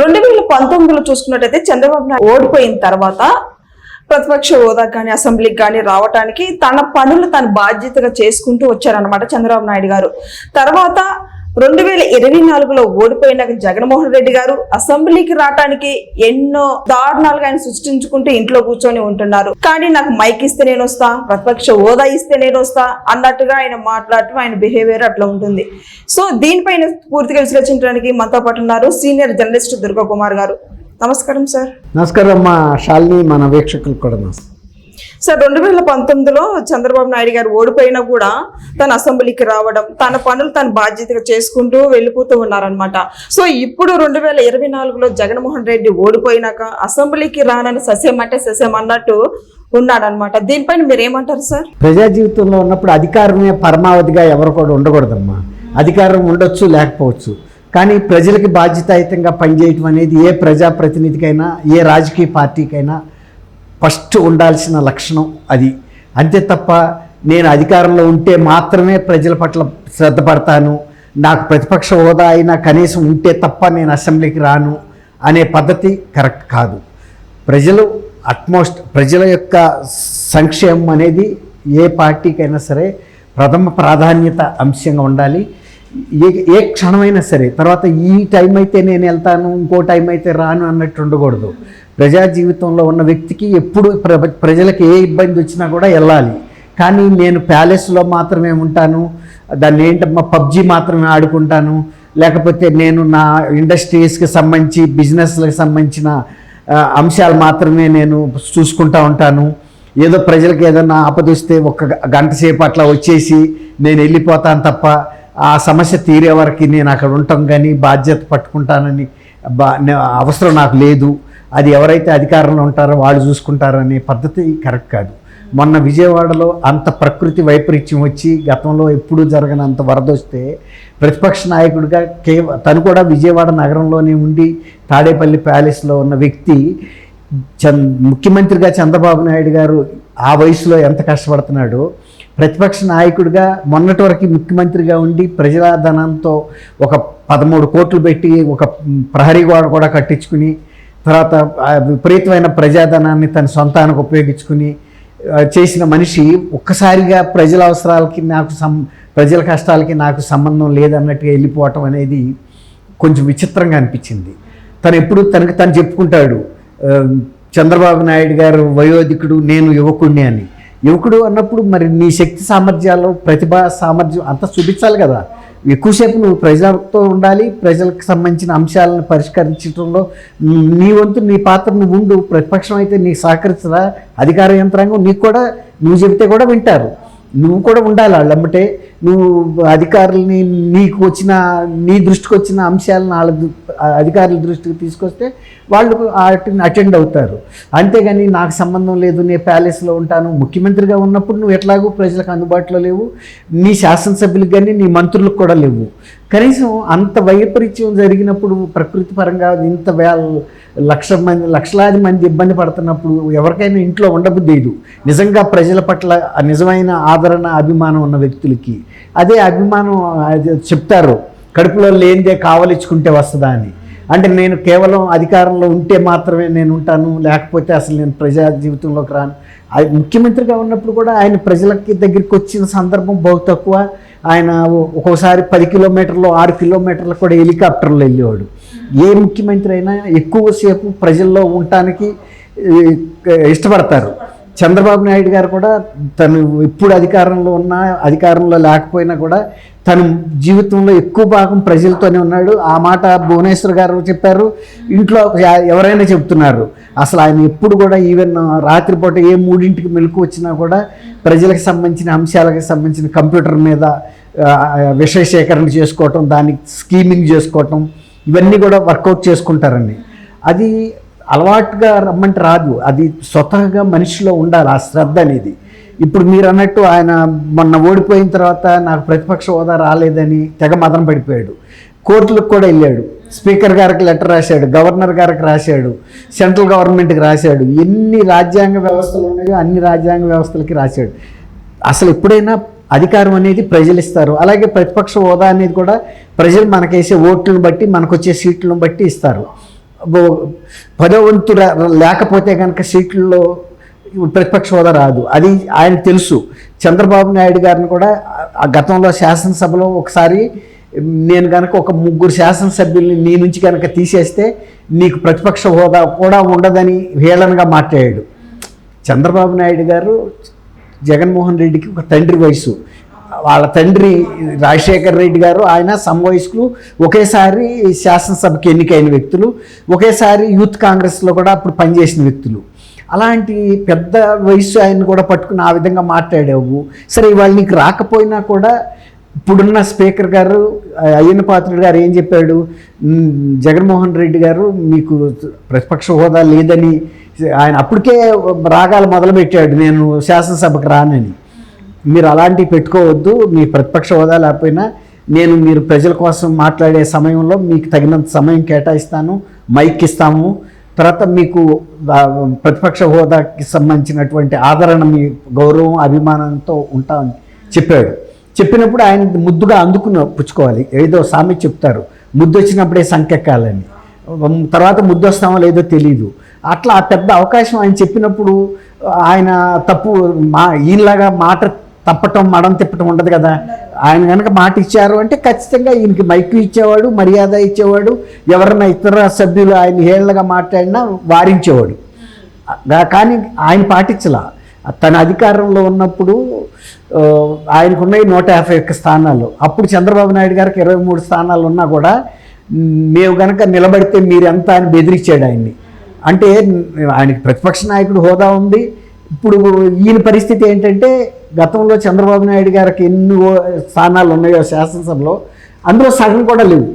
రెండు వేల పంతొమ్మిదిలో చూసుకున్నట్టయితే చంద్రబాబు నాయుడు ఓడిపోయిన తర్వాత ప్రతిపక్ష హోదా కానీ అసెంబ్లీకి కానీ రావటానికి తన పనులు తన బాధ్యతగా చేసుకుంటూ వచ్చారనమాట చంద్రబాబు నాయుడు గారు. తర్వాత రెండు వేల ఇరవై నాలుగులో ఓడిపోయిన జగన్మోహన్ రెడ్డి గారు అసెంబ్లీకి రావడానికి ఎన్నో దారుణాలుగా ఆయన సృష్టించుకుంటూ ఇంట్లో కూర్చొని ఉంటున్నారు. కానీ నాకు మైక్ ఇస్తే నేను వస్తా ప్రతిపక్ష హోదా ఇస్తే నేను వస్తా అన్నట్టుగా ఆయన మాట్లాడటం ఆయన బిహేవియర్ అట్లా ఉంటుంది. సో దీనిపైన పూర్తిగా విశ్లేషించడానికి మనతో పాటు ఉన్నారు సీనియర్ జర్నలిస్ట్ దుర్గా కుమార్ గారు. నమస్కారం సార్. నమస్కారం అమ్మా శాలిని మన వీక్షకులు కూడా నమస్కారం. సార్ రెండు వేల పంతొమ్మిదిలో చంద్రబాబు నాయుడు గారు ఓడిపోయినా కూడా తన అసెంబ్లీకి రావడం తన పనులు తన బాధ్యతగా చేసుకుంటూ వెళ్ళిపోతూ ఉన్నారనమాట సో ఇప్పుడు రెండు వేల ఇరవై నాలుగులో జగన్మోహన్ రెడ్డి ఓడిపోయినాక అసెంబ్లీకి రానని సస్యం అంటే సస్యం అన్నట్టు ఉన్నాడనమాట దీనిపైన మీరు ఏమంటారు సార్? ప్రజా జీవితంలో ఉన్నప్పుడు అధికారమే పరమావధిగా ఎవరు కూడా ఉండకూడదమ్మా. అధికారం ఉండొచ్చు లేకపోవచ్చు. కానీ ప్రజలకి బాధ్యతాయుతంగా పనిచేయటం అనేది ఏ ప్రజాప్రతినిధికైనా ఏ రాజకీయ పార్టీకైనా ఫస్ట్ ఉండాల్సిన లక్షణం అది. అంతే తప్ప నేను అధికారంలో ఉంటే మాత్రమే ప్రజల పట్ల శ్రద్ధ పడతాను. నాకు ప్రతిపక్ష హోదా అయినా కనీసం ఉంటే తప్ప నేను అసెంబ్లీకి రాను అనే పద్ధతి కరెక్ట్ కాదు. ప్రజలు అట్మోస్ట్ ప్రజల యొక్క సంక్షేమం అనేది ఏ పార్టీకైనా సరే ప్రథమ ప్రాధాన్యత అంశంగా ఉండాలి. ఏ ఏ క్షణమైనా సరే తర్వాత ఈ టైం అయితే నేను వెళ్తాను ఇంకో టైం అయితే రాను అన్నట్టు ఉండకూడదు. ప్రజా జీవితంలో ఉన్న వ్యక్తికి ఎప్పుడు ప్ర ప్రజలకు ఏ ఇబ్బంది వచ్చినా కూడా వెళ్ళాలి. కానీ నేను ప్యాలెస్లో మాత్రమే ఉంటాను. దాన్ని ఏంటమ్మా పబ్జి మాత్రమే ఆడుకుంటాను. లేకపోతే నేను నా ఇండస్ట్రీస్కి సంబంధించి బిజినెస్లకు సంబంధించిన అంశాలు మాత్రమే నేను చూసుకుంటా ఉంటాను. ఏదో ప్రజలకు ఏదైనా ఆపదొస్తే ఒక గంట సేపు అట్లా వచ్చేసి నేను వెళ్ళిపోతాను తప్ప ఆ సమస్య తీరే వరకు నేను అక్కడ ఉంటాం కానీ బాధ్యత పట్టుకుంటానని బా అవసరం నాకు లేదు. అది ఎవరైతే అధికారంలో ఉంటారో వాళ్ళు చూసుకుంటారనే పద్ధతి కరెక్ట్ కాదు. మొన్న విజయవాడలో అంత ప్రకృతి వైపరీత్యం వచ్చి గతంలో ఎప్పుడూ జరగనంత వరద వస్తే ప్రతిపక్ష నాయకుడిగా కేవ తను కూడా విజయవాడ నగరంలోనే ఉండి తాడేపల్లి ప్యాలెస్లో ఉన్న వ్యక్తి చంద్ ముఖ్యమంత్రిగా చంద్రబాబు నాయుడు గారు ఆ వయసులో ఎంత కష్టపడుతున్నాడో ప్రతిపక్ష నాయకుడిగా మొన్నటి వరకు ముఖ్యమంత్రిగా ఉండి ప్రజల ధనంతో ఒక పదమూడు కోట్లు పెట్టి ఒక ప్రహరీ గోడ కూడా కట్టించుకుని తర్వాత విపరీతమైన ప్రజాధనాన్ని తన సొంతానికి ఉపయోగించుకుని చేసిన మనిషి ఒక్కసారిగా ప్రజల అవసరాలకి నాకు సం ప్రజల కష్టాలకి నాకు సంబంధం లేదన్నట్టుగా వెళ్ళిపోవటం అనేది కొంచెం విచిత్రంగా అనిపించింది. తను ఎప్పుడు తనకు తను చెప్పుకుంటాడు చంద్రబాబు నాయుడు గారు వయోధికుడు నేను యువకుడిని అని. యువకుడు అన్నప్పుడు మరి నీ శక్తి సామర్థ్యాలు ప్రతిభా సామర్థ్యం అంతా చూపించాలి కదా. ఎక్కువసేపు నువ్వు ప్రజలతో ఉండాలి ప్రజలకు సంబంధించిన అంశాలను పరిష్కరించడంలో నీ వంతు నీ పాత్ర నువ్వు ఉండు ప్రతిపక్షం అయితే నీకు సహకరించదా అధికార యంత్రాంగం నీకు కూడా నువ్వు చెబితే కూడా వింటారు. నువ్వు కూడా ఉండాలి వాళ్ళమ్మటే నువ్వు అధికారులని నీకు వచ్చిన నీ దృష్టికి వచ్చిన అంశాలను వాళ్ళ అధికారుల దృష్టికి తీసుకొస్తే వాళ్ళు వాటిని అటెండ్ అవుతారు. అంతేగాని నాకు సంబంధం లేదు నేను ప్యాలెస్లో ఉంటాను ముఖ్యమంత్రిగా ఉన్నప్పుడు నువ్వు ఎట్లాగూ ప్రజలకు అందుబాటులో లేవు నీ శాసనసభ్యులకు కానీ నీ మంత్రులకు కూడా లేవు. కనీసం అంత వైపరీత్యం జరిగినప్పుడు ప్రకృతి పరంగా ఇంత వేళ లక్ష మంది లక్షలాది మంది ఇబ్బంది పడుతున్నప్పుడు ఎవరికైనా ఇంట్లో ఉండబుద్దేదు నిజంగా ప్రజల పట్ల నిజమైన ఆదరణ అభిమానం ఉన్న వ్యక్తులకి అదే అభిమానం అది చెప్తారు. కడుపులో లేనిదే కావలించుకుంటే వస్తుందా అని. అంటే నేను కేవలం అధికారంలో ఉంటే మాత్రమే నేను ఉంటాను లేకపోతే అసలు నేను ప్రజా జీవితంలోకి రాను. అది ముఖ్యమంత్రిగా ఉన్నప్పుడు కూడా ఆయన ప్రజలకి దగ్గరికి వచ్చిన సందర్భం బహు తక్కువ. ఆయన ఒక్కోసారి పది కిలోమీటర్లు ఆరు కిలోమీటర్లు కూడా హెలికాప్టర్లో వెళ్ళేవాడు. ఏ ముఖ్యమంత్రి అయినా ఎక్కువసేపు ప్రజల్లో ఉండటానికి ఇష్టపడతారు. చంద్రబాబు నాయుడు గారు కూడా తను ఎప్పుడు అధికారంలో ఉన్నా అధికారంలో లేకపోయినా కూడా తను జీవితంలో ఎక్కువ భాగం ప్రజలతోనే ఉన్నాడు. ఆ మాట భువనేశ్వర్ గారు చెప్పారు. ఇంట్లో ఎవరైనా చెప్తున్నారు. అసలు ఆయన ఎప్పుడు కూడా ఈవెన్ రాత్రిపూట ఏ మూడింటికి మెలకు వచ్చినా కూడా ప్రజలకు సంబంధించిన అంశాలకు సంబంధించిన కంప్యూటర్ మీద విషయ సేకరణ చేసుకోవటం దానికి స్కీమింగ్ చేసుకోవటం ఇవన్నీ కూడా వర్కౌట్ చేసుకుంటారండి. అది అలవాటుగా రమ్మంటే రాదు. అది స్వతహగా మనిషిలో ఉండాలి ఆ శ్రద్ధ అనేది. ఇప్పుడు మీరు అన్నట్టు ఆయన మొన్న ఓడిపోయిన తర్వాత నాకు ప్రతిపక్ష హోదా రాలేదని తెగ మదన పడిపోయాడు. కోర్టులకు కూడా వెళ్ళాడు. స్పీకర్ గారికి లెటర్ రాశాడు గవర్నర్ గారికి రాశాడు సెంట్రల్ గవర్నమెంట్కి రాశాడు. ఎన్ని రాజ్యాంగ వ్యవస్థలు ఉన్నాయో అన్ని రాజ్యాంగ వ్యవస్థలకి రాశాడు. అసలు ఎప్పుడైనా అధికారం అనేది ప్రజలు ఇస్తారు. అలాగే ప్రతిపక్ష హోదా అనేది కూడా ప్రజలు మనకేసే ఓట్లను బట్టి మనకు వచ్చే సీట్లను బట్టి ఇస్తారు. ఓ- పదో లేకపోతే కనుక సీట్లలో ప్రతిపక్ష హోదా రాదు. అది ఆయన తెలుసు. చంద్రబాబు నాయుడు గారిని కూడా ఆ గతంలో శాసనసభలో ఒకసారి నేను కనుక ఒక ముగ్గురు శాసనసభ్యుల్ని నీ నుంచి కనుక తీసేస్తే నీకు ప్రతిపక్ష హోదా కూడా ఉండదని హేళనగా మాట్లాడాడు. చంద్రబాబు నాయుడు గారు జగన్మోహన్ రెడ్డికి ఒక తండ్రి వయసు. వాళ్ళ తండ్రి రాజశేఖర్ రెడ్డి గారు ఆయన సమవయస్కులు ఒకేసారి శాసనసభకి ఎన్నికైన వ్యక్తులు ఒకేసారి యూత్ కాంగ్రెస్లో కూడా అప్పుడు పనిచేసిన వ్యక్తులు. అలాంటి పెద్ద వయసు ఆయన కూడా పట్టుకుని ఆ విధంగా మాట్లాడావు. సరే ఇవాళ నీకు రాకపోయినా కూడా ఇప్పుడున్న స్పీకర్ గారు ఆ, అయ్యన్న పాత్రుడు గారు ఏం చెప్పాడు? జగన్మోహన్ రెడ్డి గారు మీకు ప్రతిపక్ష హోదా లేదని ఆయన అప్పటికే రాగాలు మొదలుపెట్టాడు నేను శాసనసభకు రానని. మీరు అలాంటివి పెట్టుకోవద్దు మీ ప్రతిపక్ష హోదా లేకపోయినా నేను మీరు ప్రజల కోసం మాట్లాడే సమయంలో మీకు తగినంత సమయం కేటాయిస్తాను మైక్ ఇస్తాము. తర్వాత మీకు ప్రతిపక్ష హోదాకి సంబంధించినటువంటి ఆదరణ మీ గౌరవం అభిమానంతో ఉంటామని చెప్పాడు. చెప్పినప్పుడు ఆయన ముద్దుగా అందుకుని పుచ్చుకోవాలి. ఏదో సామె చెప్తారు. ముద్దు వచ్చినప్పుడే సంకెక్కాలని. తర్వాత ముద్దు వస్తామో లేదో తెలియదు అట్లా ఆ పెద్ద అవకాశం ఆయన చెప్పినప్పుడు ఆయన తప్పు మా ఈయనలాగా మాట తప్పటం మడం తిప్పటం ఉండదు కదా. ఆయన కనుక మాట ఇచ్చారు అంటే ఖచ్చితంగా ఈయనకి మైకు ఇచ్చేవాడు మర్యాద ఇచ్చేవాడు ఎవరైనా ఇతర సభ్యులు ఆయన హేళనగా మాట్లాడినా వారించేవాడు. కానీ ఆయన పాటించలా. తన అధికారంలో ఉన్నప్పుడు ఆయనకున్నాయి నూట యాభై ఒక్క స్థానాలు. అప్పుడు చంద్రబాబు నాయుడు గారికి ఇరవై మూడు స్థానాలు ఉన్నా కూడా మేము కనుక నిలబడితే మీరు ఎంత అని బెదిరించాడు ఆయన్ని. అంటే ఆయనకి ప్రతిపక్ష నాయకుడు హోదా ఉంది. ఇప్పుడు ఈయన పరిస్థితి ఏంటంటే గతంలో చంద్రబాబు నాయుడు గారికి ఎన్ని స్థానాలు ఉన్నాయో శాసనసభలో అందులో సగం కూడా లేవు.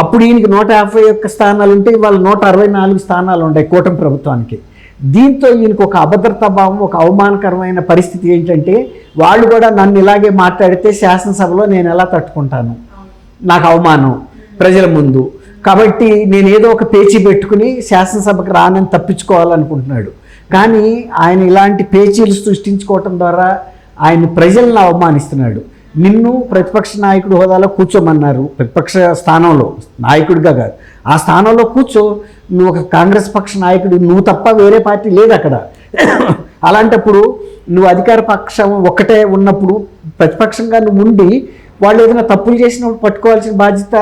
అప్పుడు ఈయనకి నూట యాభై ఒక్క స్థానాలు ఉంటే ఇవాళ నూట అరవై నాలుగు స్థానాలు ఉంటాయి కూటమి ప్రభుత్వానికి. దీంతో ఈయనకు ఒక అభద్రతా భావం ఒక అవమానకరమైన పరిస్థితి ఏంటంటే వాళ్ళు కూడా నన్ను ఇలాగే మాట్లాడితే శాసనసభలో నేను ఎలా తట్టుకుంటాను? నాకు అవమానం ప్రజల ముందు. కాబట్టి నేను ఏదో ఒక పేచీ పెట్టుకుని శాసనసభకు రానని తప్పించుకోవాలనుకుంటున్నాడు. కానీ ఆయన ఇలాంటి పేచీలు సృష్టించుకోవటం ద్వారా ఆయన ప్రజలను అవమానిస్తున్నాడు. నిన్ను ప్రతిపక్ష నాయకుడు హోదాలో కూర్చోమన్నారు. ప్రతిపక్ష స్థానంలో నాయకుడిగా కాదు. ఆ స్థానంలో కూర్చో. నువ్వు ఒక కాంగ్రెస్ పక్ష నాయకుడు. నువ్వు తప్ప వేరే పార్టీ లేదు అక్కడ. అలాంటప్పుడు నువ్వు అధికార పక్షం ఒక్కటే ఉన్నప్పుడు ప్రతిపక్షంగా నువ్వు ఉండి వాళ్ళు ఏదైనా తప్పులు చేసినప్పుడు పట్టుకోవాల్సిన బాధ్యత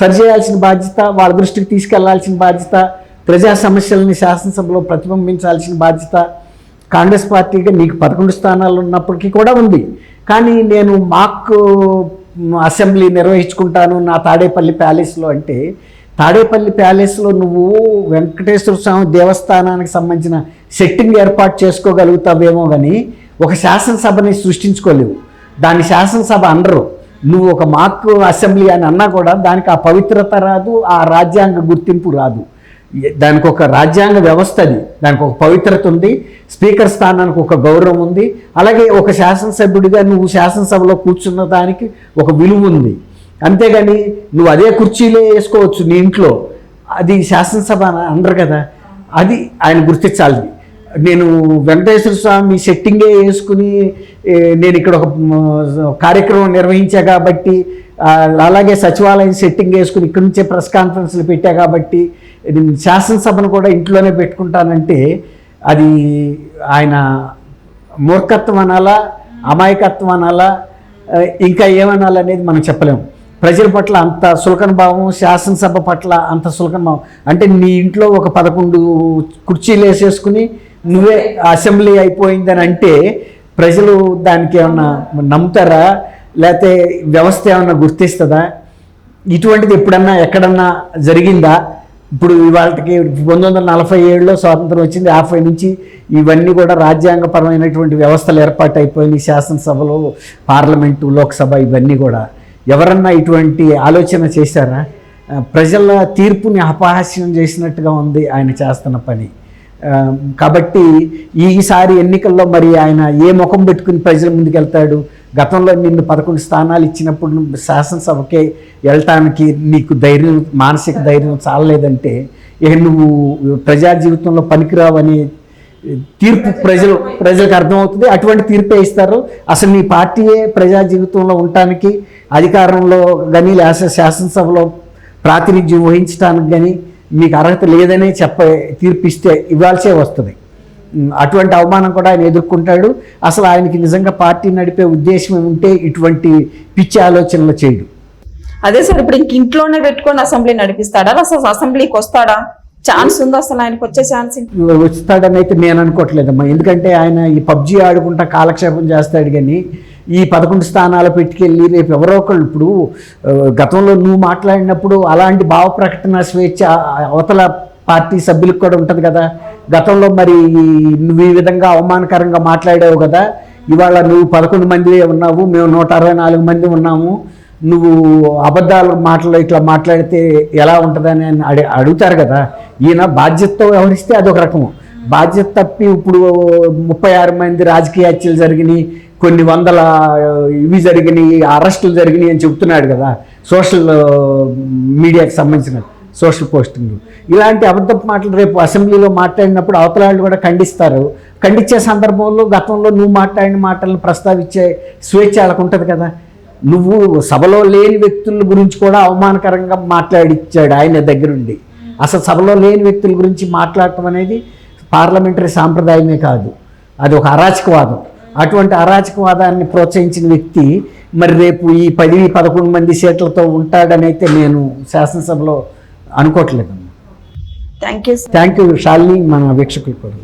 సరిచేయాల్సిన బాధ్యత వాళ్ళ దృష్టికి తీసుకెళ్ళాల్సిన బాధ్యత ప్రజా సమస్యలని శాసనసభలో ప్రతిబింబించాల్సిన బాధ్యత కాంగ్రెస్ పార్టీగా నీకు పదకొండు స్థానాలు ఉన్నప్పటికీ కూడా ఉంది. కానీ నేను మాక్ అసెంబ్లీ నిర్వహించుకుంటాను నా తాడేపల్లి ప్యాలెస్లో అంటే తాడేపల్లి ప్యాలెస్లో నువ్వు వెంకటేశ్వర స్వామి దేవస్థానానికి సంబంధించిన సెట్టింగ్ ఏర్పాటు చేసుకోగలుగుతావేమో కానీ ఒక శాసనసభని సృష్టించుకోలేవు. దాని శాసనసభ అనరు. నువ్వు ఒక మాక్ అసెంబ్లీ అని అన్నా కూడా దానికి ఆ పవిత్రత రాదు ఆ రాజ్యాంగ గుర్తింపు రాదు. దానికి ఒక రాజ్యాంగ వ్యవస్థ అది. దానికి ఒక పవిత్రత ఉంది స్పీకర్ స్థానానికి ఒక గౌరవం ఉంది అలాగే ఒక శాసనసభ్యుడిగా నువ్వు శాసనసభలో కూర్చున్న దానికి ఒక విలువ ఉంది. అంతేగాని నువ్వు అదే కుర్చీలే వేసుకోవచ్చు నీ ఇంట్లో. అది శాసనసభ అనరు కదా. అది ఆయన గుర్తించాలి నేను వెంకటేశ్వర స్వామి సెట్టింగే వేసుకుని నేను ఇక్కడ ఒక కార్యక్రమం నిర్వహించా కాబట్టి అలాగే సచివాలయం సెట్టింగ్ వేసుకుని ఇక్కడి నుంచే ప్రెస్ కాన్ఫరెన్స్లు పెట్టా కాబట్టి నేను శాసనసభను కూడా ఇంట్లోనే పెట్టుకుంటానంటే అది ఆయన మూర్ఖత్వం అనాలా అమాయకత్వం అనాలా ఇంకా ఇంకా ఏమనాలనేది మనం చెప్పలేము. ప్రజల పట్ల అంత సులకన భావం శాసనసభ పట్ల అంత సులకన భావం. అంటే నీ ఇంట్లో ఒక పదకొండు కుర్చీలు వేసేసుకుని నువ్వే అసెంబ్లీ అయిపోయిందని అంటే ప్రజలు దానికి ఏమన్నా నమ్ముతారా? లేకపోతే వ్యవస్థ ఏమన్నా గుర్తిస్తుందా? ఇటువంటిది ఎప్పుడన్నా ఎక్కడన్నా జరిగిందా? ఇప్పుడు ఇవాళకి పంతొమ్మిది వందల నలభై ఏడులో స్వాతంత్రం వచ్చింది. యాభై నుంచి ఇవన్నీ కూడా రాజ్యాంగపరమైనటువంటి వ్యవస్థలు ఏర్పాటు అయిపోయినాయి శాసనసభలో పార్లమెంటు లోక్సభ ఇవన్నీ కూడా. ఎవరన్నా ఇటువంటి ఆలోచన చేశారా? ప్రజల తీర్పుని అపహాస్యం చేసినట్టుగా ఉంది ఆయన చేస్తున్న పని. కాబట్టి ఈసారి ఎన్నికల్లో మరి ఆయన ఏ ముఖం పెట్టుకుని ప్రజల ముందుకు వెళ్తాడు గతంలో నిన్ను పదకొండు స్థానాలు ఇచ్చినప్పుడు శాసనసభకే వెళ్ళటానికి నీకు ధైర్యం మానసిక ధైర్యం చాలలేదంటే ఇక నువ్వు ప్రజా జీవితంలో పనికిరావని తీర్పు ప్రజలు ప్రజలకు అర్థమవుతుంది. అటువంటి తీర్పే ఇస్తారు. అసలు నీ పార్టీయే ప్రజా జీవితంలో ఉండటానికి అధికారంలో కానీ లేక శాసనసభలో ప్రాతినిధ్యం వహించడానికి కానీ మీకు అర్హత లేదనే చెప్ప తీర్పిస్తే ఇవ్వాల్సే వస్తుంది. అటువంటి అవమానం కూడా ఆయన ఎదుర్కొంటాడు. అసలు ఆయనకి నిజంగా పార్టీ నడిపే ఉద్దేశం ఉంటే ఇటువంటి పిచ్చి ఆలోచనలు చేయడు. అదే సార్ ఇప్పుడు ఇంక ఇంట్లోనే పెట్టుకొని అసెంబ్లీ నడిపిస్తాడా? అసలు అసెంబ్లీకి వస్తాడా? ఛాన్స్ ఉందా అసలు ఆయనకు వచ్చే ఛాన్స్ వస్తాడని అయితే నేను అనుకోవట్లేదమ్మా. ఎందుకంటే ఆయన ఈ పబ్జి ఆడుకుంటా కాలక్షేపం చేస్తాడు కానీ ఈ పదకొండు స్థానాలు పెట్టుకెళ్ళి రేపు ఎవరో ఒకళ్ళు ఇప్పుడు గతంలో నువ్వు మాట్లాడినప్పుడు అలాంటి భావ ప్రకటన స్వేచ్ఛ అవతల పార్టీ సభ్యులకు కూడా ఉంటుంది కదా. గతంలో మరి నువ్వు ఈ విధంగా అవమానకరంగా మాట్లాడావు కదా. ఇవాళ నువ్వు పదకొండు మంది ఉన్నావు మేము నూట అరవై నాలుగు మంది ఉన్నాము. నువ్వు అబద్ధాలు మాటలు ఇట్లా మాట్లాడితే ఎలా ఉంటుందని అని అడి అడుగుతారు కదా. ఈయన బాధ్యతతో వ్యవహరిస్తే అదొక రకము. బాధ్యత తప్పి ఇప్పుడు ముప్పై ఆరు మంది రాజకీయ హత్యలు జరిగినాయి కొన్ని వందల ఇవి జరిగినాయి అరెస్టులు జరిగినాయి అని చెప్తున్నాడు కదా సోషల్ మీడియాకి సంబంధించిన సోషల్ పోస్టింగ్. ఇలాంటి అబద్ధపు మాటలు రేపు అసెంబ్లీలో మాట్లాడినప్పుడు అవతల వాళ్ళు కూడా ఖండిస్తారు. ఖండించే సందర్భంలో గతంలో నువ్వు మాట్లాడిన మాటలను ప్రస్తావించే స్వేచ్ఛ వాళ్ళకు ఉంటుంది కదా. నువ్వు సభలో లేని వ్యక్తుల గురించి కూడా అవమానకరంగా మాట్లాడిచ్చాడు ఆయన దగ్గరుండి. అసలు సభలో లేని వ్యక్తుల గురించి మాట్లాడటం అనేది పార్లమెంటరీ సాంప్రదాయమే కాదు. అది ఒక అరాచకవాదం. అటువంటి అరాచకవాదాన్ని ప్రోత్సహించిన వ్యక్తి మరి రేపు ఈ పది పదకొండు మంది సీట్లతో ఉంటాడని అయితే నేను శాసనసభలో అనుకోవట్లేదు thank you thank you Shalini మన వీక్షకులు కూడా.